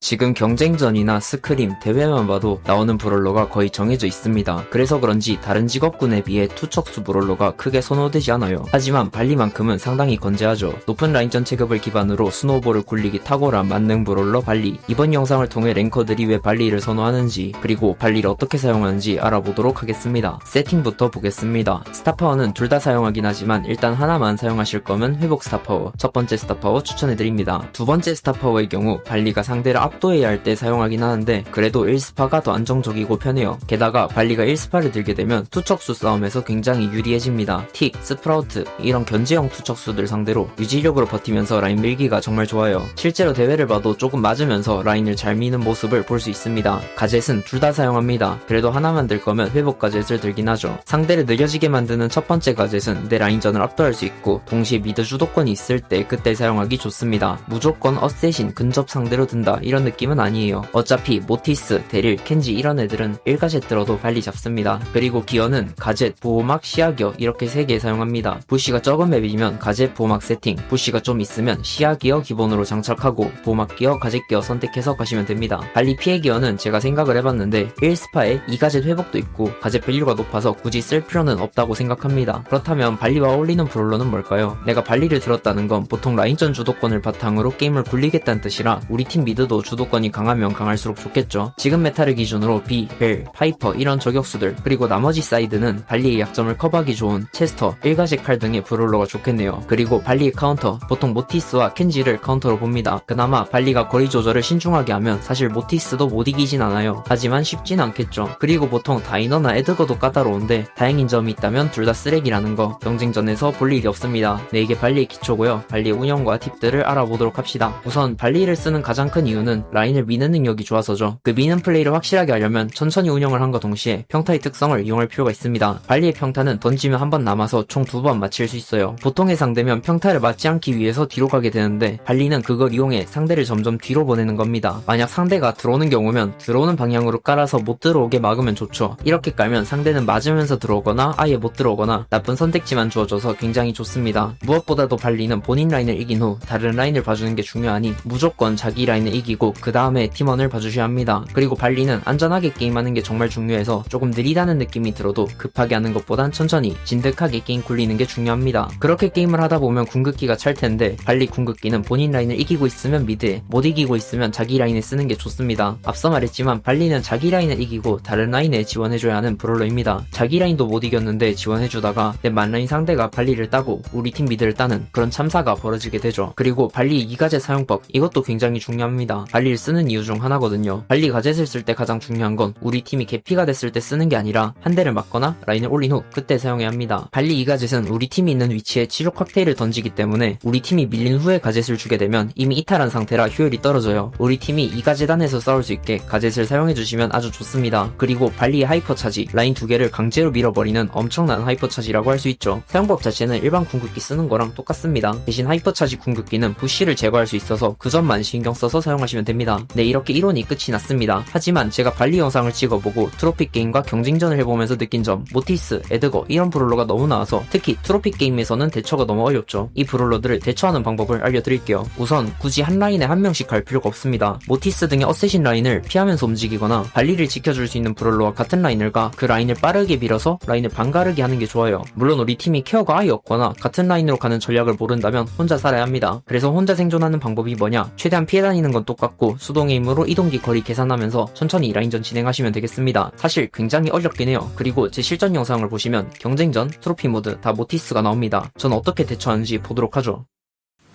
지금 경쟁전이나 스크림, 대회만 봐도 나오는 브롤러가 거의 정해져 있습니다. 그래서 그런지 다른 직업군에 비해 투척수 브롤러가 크게 선호되지 않아요. 하지만 발리만큼은 상당히 건재하죠. 높은 라인전 체급을 기반으로 스노우볼을 굴리기 탁월한 만능 브롤러 발리. 이번 영상을 통해 랭커들이 왜 발리를 선호하는지, 그리고 발리를 어떻게 사용하는지 알아보도록 하겠습니다. 세팅부터 보겠습니다. 스타파워는 둘 다 사용하긴 하지만 일단 하나만 사용하실 거면 회복 스타파워. 첫 번째 스타파워 추천해드립니다. 두 번째 스타파워의 경우 발리가 상대를 압도해야 할 때 사용하긴 하는데 그래도 1스파가 더 안정적이고 편해요. 게다가 발리가 1스파를 들게 되면 투척수 싸움에서 굉장히 유리해집니다. 틱, 스프라우트 이런 견제형 투척수들 상대로 유지력으로 버티면서 라인 밀기가 정말 좋아요. 실제로 대회를 봐도 조금 맞으면서 라인을 잘 미는 모습을 볼 수 있습니다. 가젯은 둘 다 사용합니다. 그래도 하나만 들 거면 회복 가젯을 들긴 하죠. 상대를 느려지게 만드는 첫 번째 가젯은 내 라인전을 압도할 수 있고 동시에 미드 주도권이 있을 때 그때 사용하기 좋습니다. 무조건 어쌔신 근접 상대로 든다 이런 느낌은 아니에요. 어차피 모티스, 데릴, 켄지 이런 애들은 1가젯 들어도 빨리 잡습니다. 그리고 기어는 가젯, 보호막, 시야기어 이렇게 3개 사용합니다. 부시가 적은 맵이면 가젯, 보호막 세팅, 부시가 좀 있으면 시야기어 기본으로 장착하고 보호막 기어, 가젯 기어 선택해서 가시면 됩니다. 발리 피해 기어는 제가 생각을 해봤는데 1스파에 2가젯 회복도 있고 가젯 밸류가 높아서 굳이 쓸 필요는 없다고 생각합니다. 그렇다면 발리와 어울리는 브롤러는 뭘까요? 내가 발리를 들었다는 건 보통 라인전 주도권을 바탕으로 게임을 굴리겠다는 뜻이라 우리 팀 미드도 주도권이 강하면 강할수록 좋겠죠. 지금 메타를 기준으로 비, 벨, 파이퍼 이런 저격수들 그리고 나머지 사이드는 발리의 약점을 커버하기 좋은 체스터, 일가식 칼 등의 브롤러가 좋겠네요. 그리고 발리의 카운터 보통 모티스와 켄지를 카운터로 봅니다. 그나마 발리가 거리 조절을 신중하게 하면 사실 모티스도 못 이기진 않아요. 하지만 쉽진 않겠죠. 그리고 보통 다이너나 에드거도 까다로운데 다행인 점이 있다면 둘 다 쓰레기라는 거 경쟁전에서 볼 일이 없습니다. 네 이게 발리의 기초고요. 발리의 운영과 팁들을 알아보도록 합시다. 우선 발리를 쓰는 가장 큰 이유는 라인을 미는 능력이 좋아서죠. 그 미는 플레이를 확실하게 하려면 천천히 운영을 한과 동시에 평타의 특성을 이용할 필요가 있습니다. 발리의 평타는 던지면 한 번 남아서 총 두 번 맞힐 수 있어요. 보통의 상대면 평타를 맞지 않기 위해서 뒤로 가게 되는데 발리는 그걸 이용해 상대를 점점 뒤로 보내는 겁니다. 만약 상대가 들어오는 경우면 들어오는 방향으로 깔아서 못 들어오게 막으면 좋죠. 이렇게 깔면 상대는 맞으면서 들어오거나 아예 못 들어오거나 나쁜 선택지만 주어져서 굉장히 좋습니다. 무엇보다도 발리는 본인 라인을 이긴 후 다른 라인을 봐주는 게 중요하니 무조건 자기 라인을 이기고 그 다음에 팀원을 봐주셔야 합니다. 그리고 발리는 안전하게 게임하는 게 정말 중요해서 조금 느리다는 느낌이 들어도 급하게 하는 것보단 천천히 진득하게 게임 굴리는 게 중요합니다. 그렇게 게임을 하다 보면 궁극기가 찰 텐데 발리 궁극기는 본인 라인을 이기고 있으면 미드에 못 이기고 있으면 자기 라인에 쓰는 게 좋습니다. 앞서 말했지만 발리는 자기 라인을 이기고 다른 라인에 지원해줘야 하는 브롤러입니다. 자기 라인도 못 이겼는데 지원해주다가 내 만라인 상대가 발리를 따고 우리 팀 미드를 따는 그런 참사가 벌어지게 되죠. 그리고 발리 이가제 사용법 이것도 굉장히 중요합니다. 발리를 쓰는 이유 중 하나거든요. 발리 가젯을 쓸 때 가장 중요한 건 우리 팀이 개피가 됐을 때 쓰는 게 아니라 한 대를 맞거나 라인을 올린 후 그때 사용해야 합니다. 발리 이 가젯은 우리 팀이 있는 위치에 치료 칵테일을 던지기 때문에 우리 팀이 밀린 후에 가젯을 주게 되면 이미 이탈한 상태라 효율이 떨어져요. 우리 팀이 이 가젯 안에서 싸울 수 있게 가젯을 사용해 주시면 아주 좋습니다. 그리고 발리의 하이퍼 차지 라인 두 개를 강제로 밀어버리는 엄청난 하이퍼 차지라고 할 수 있죠. 사용법 자체는 일반 궁극기 쓰는 거랑 똑같습니다. 대신 하이퍼 차지 궁극기는 부시를 제거할 수 있어서 그 점만 신경 써서 사용하시면 됩니다. 네 이렇게 이론이 끝이 났습니다. 하지만 제가 발리 영상을 찍어보고 트로피 게임과 경쟁전을 해보면서 느낀 점 모티스, 에드거 이런 브롤러가 너무 나와서 특히 트로피 게임에서는 대처가 너무 어렵죠. 이 브롤러들을 대처하는 방법을 알려드릴게요. 우선 굳이 한 라인에 한 명씩 갈 필요가 없습니다. 모티스 등의 어쌔신 라인을 피하면서 움직이거나 발리를 지켜줄 수 있는 브롤러와 같은 라인을 가 그 라인을 빠르게 밀어서 라인을 반가르게 하는 게 좋아요. 물론 우리 팀이 케어가 아예 없거나 같은 라인으로 가는 전략을 모른다면 혼자 살아야 합니다. 그래서 혼자 생존하는 방법이 뭐냐? 최대한 피해 다니는 건 똑같고 수동의 힘으로 이동기 거리 계산하면서 천천히 라인전 진행하시면 되겠습니다. 사실 굉장히 어렵긴 해요. 그리고 제 실전 영상을 보시면 경쟁전, 트로피 모드 다 모티스가 나옵니다. 전 어떻게 대처하는지 보도록 하죠.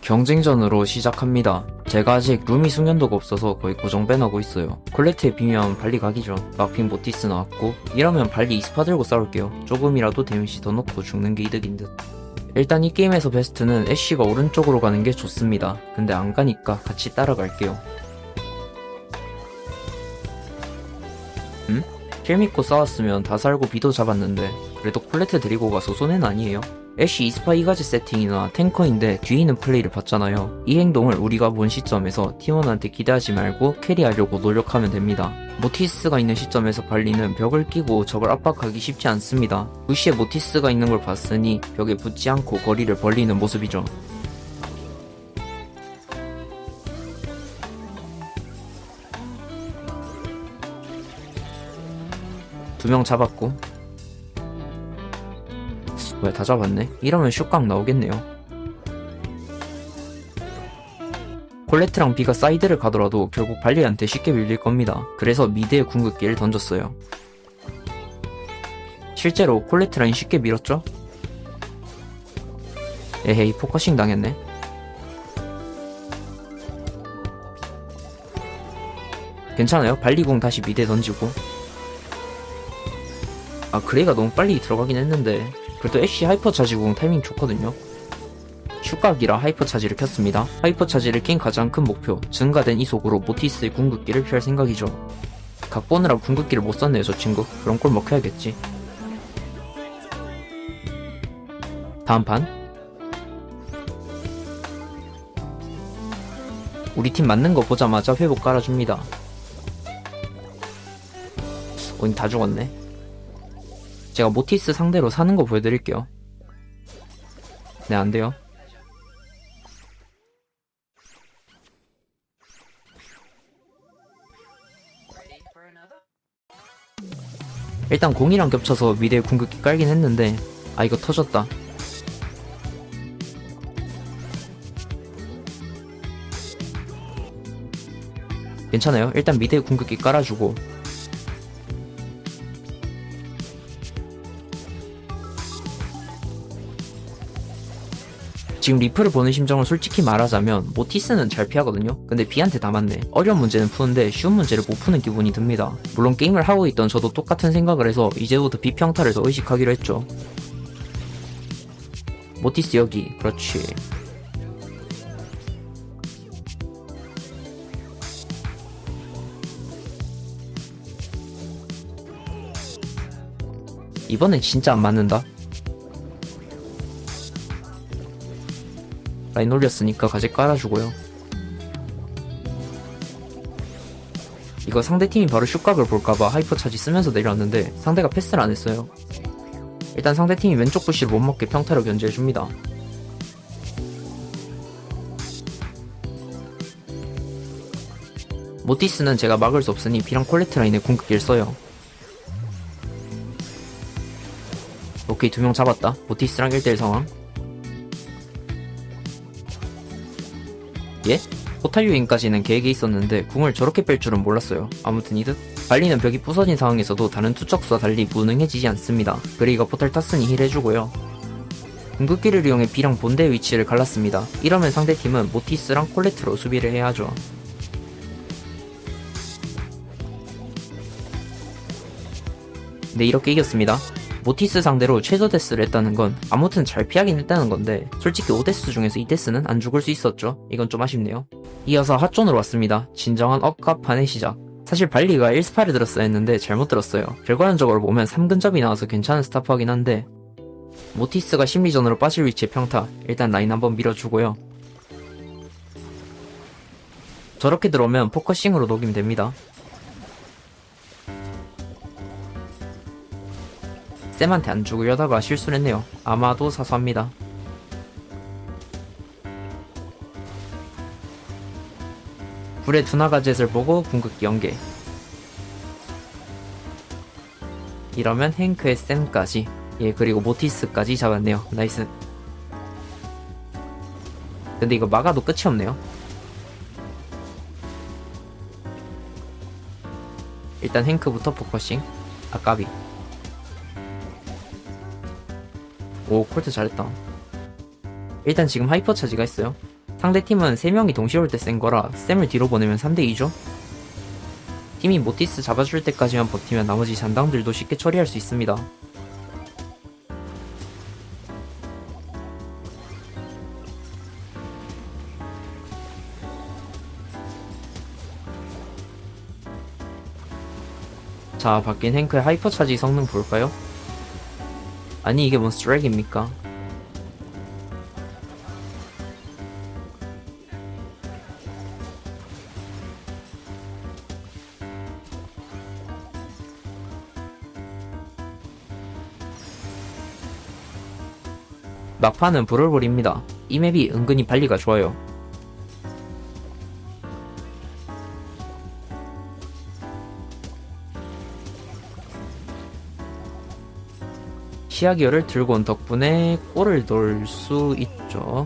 경쟁전으로 시작합니다. 제가 아직 룸이 숙련도가 없어서 거의 고정 밴하고 있어요. 콜레트에 비면 발리 각이죠. 막핀 모티스 나왔고 이러면 발리 이스파 들고 싸울게요. 조금이라도 데미지 더 넣고 죽는 게 이득인 듯. 일단 이 게임에서 베스트는 애쉬가 오른쪽으로 가는 게 좋습니다. 근데 안 가니까 같이 따라갈게요. 음? 킬 믿고 싸웠으면 다 살고 비도 잡았는데 그래도 콜레트 데리고 가서 손해는 아니에요. 애쉬 이스파 이가지 세팅이나 탱커인데 뒤에 있는 플레이를 봤잖아요. 이 행동을 우리가 본 시점에서 팀원한테 기대하지 말고 캐리하려고 노력하면 됩니다. 모티스가 있는 시점에서 발리는 벽을 끼고 적을 압박하기 쉽지 않습니다. 부시에 모티스가 있는 걸 봤으니 벽에 붙지 않고 거리를 벌리는 모습이죠. 두 명 잡았고. 뭐야 다 잡았네? 이러면 슛각 나오겠네요. 콜레트랑 비가 사이드를 가더라도 결국 발리한테 쉽게 밀릴 겁니다. 그래서 미드에 궁극기를 던졌어요. 실제로 콜레트 라인 쉽게 밀었죠? 에헤이 포커싱 당했네. 괜찮아요. 발리공 다시 미드에 던지고 아 그레이가 너무 빨리 들어가긴 했는데 그래도 애쉬 하이퍼 차지공 타이밍 좋거든요. 슈각이라 하이퍼 차지를 켰습니다. 하이퍼 차지를 낀 가장 큰 목표 증가된 이속으로 모티스의 궁극기를 피할 생각이죠. 각 보느라 궁극기를 못 썼네요 저 친구. 그런 걸 먹혀야겠지. 다음 판. 우리 팀 맞는 거 보자마자 회복 깔아줍니다. 거의 다 죽었네 제가 모티스 상대로 사는 거 보여드릴게요. 네, 안 돼요. 일단 공이랑 겹쳐서 미드에 궁극기 깔긴 했는데, 아, 이거 터졌다. 괜찮아요. 일단 미드에 궁극기 깔아주고, 지금 리플을 보는 심정을 솔직히 말하자면 모티스는 잘 피하거든요. 근데 비한테 다 맞네. 어려운 문제는 푸는데 쉬운 문제를 못 푸는 기분이 듭니다. 물론 게임을 하고 있던 저도 똑같은 생각을 해서 이제부터 비평타를 더 의식하기로 했죠. 모티스 여기. 그렇지. 이번엔 진짜 안 맞는다 라인 올렸으니까 가지 깔아주고요. 이거 상대팀이 바로 슛각을 볼까봐 하이퍼 차지 쓰면서 내려왔는데 상대가 패스를 안 했어요. 일단 상대팀이 왼쪽 부시를 못 먹게 평타로 견제해줍니다. 모티스는 제가 막을 수 없으니 비랑 콜레트 라인에 궁극기를 써요. 오케이 두 명 잡았다. 모티스랑 1대1 상황. 예? 포탈 유인까지는 계획이 있었는데 궁을 저렇게 뺄 줄은 몰랐어요. 아무튼 이득. 발리는 벽이 부서진 상황에서도 다른 투척수와 달리 무능해지지 않습니다. 그리고 포탈 탔으니 힐 해주고요. 궁극기를 이용해 B랑 본대의 위치를 갈랐습니다. 이러면 상대팀은 모티스랑 콜레트로 수비를 해야 하죠. 네 이렇게 이겼습니다. 모티스 상대로 최저 데스를 했다는 건 아무튼 잘 피하긴 했다는 건데 솔직히 5데스 중에서 2데스는 안 죽을 수 있었죠. 이건 좀 아쉽네요. 이어서 핫존으로 왔습니다. 진정한 억갑판의 시작. 사실 발리가 1스파를 들었어야 했는데 잘못 들었어요. 결과론적으로 보면 3근접이 나와서 괜찮은 스타프하긴 한데 모티스가 심리전으로 빠질 위치의 평타 일단 라인 한번 밀어주고요. 저렇게 들어오면 포커싱으로 녹이면 됩니다. 쌤한테 안 죽으려다가 실수를 했네요. 아마도 사소합니다. 불의 두나가젯을 보고 궁극기 연계. 이러면 행크의 쌤까지 예 그리고 모티스까지 잡았네요. 나이스. 근데 이거 막아도 끝이 없네요. 일단 행크부터 포커싱. 아까비. 오 콜트 잘했다. 일단 지금 하이퍼 차지가 있어요. 상대팀은 3명이 동시에 올 때 센 거라 쌤을 뒤로 보내면 3대2죠. 팀이 모티스 잡아줄 때까지만 버티면 나머지 잔당들도 쉽게 처리할 수 있습니다. 자 바뀐 행크의 하이퍼 차지 성능 볼까요? 아니 이게 뭔 스트랙입니까? 막판은 브롤볼입니다. 이 맵이 은근히 발리가 좋아요. 시야기어를 들고 온 덕분에 골을 넣을 수 있죠.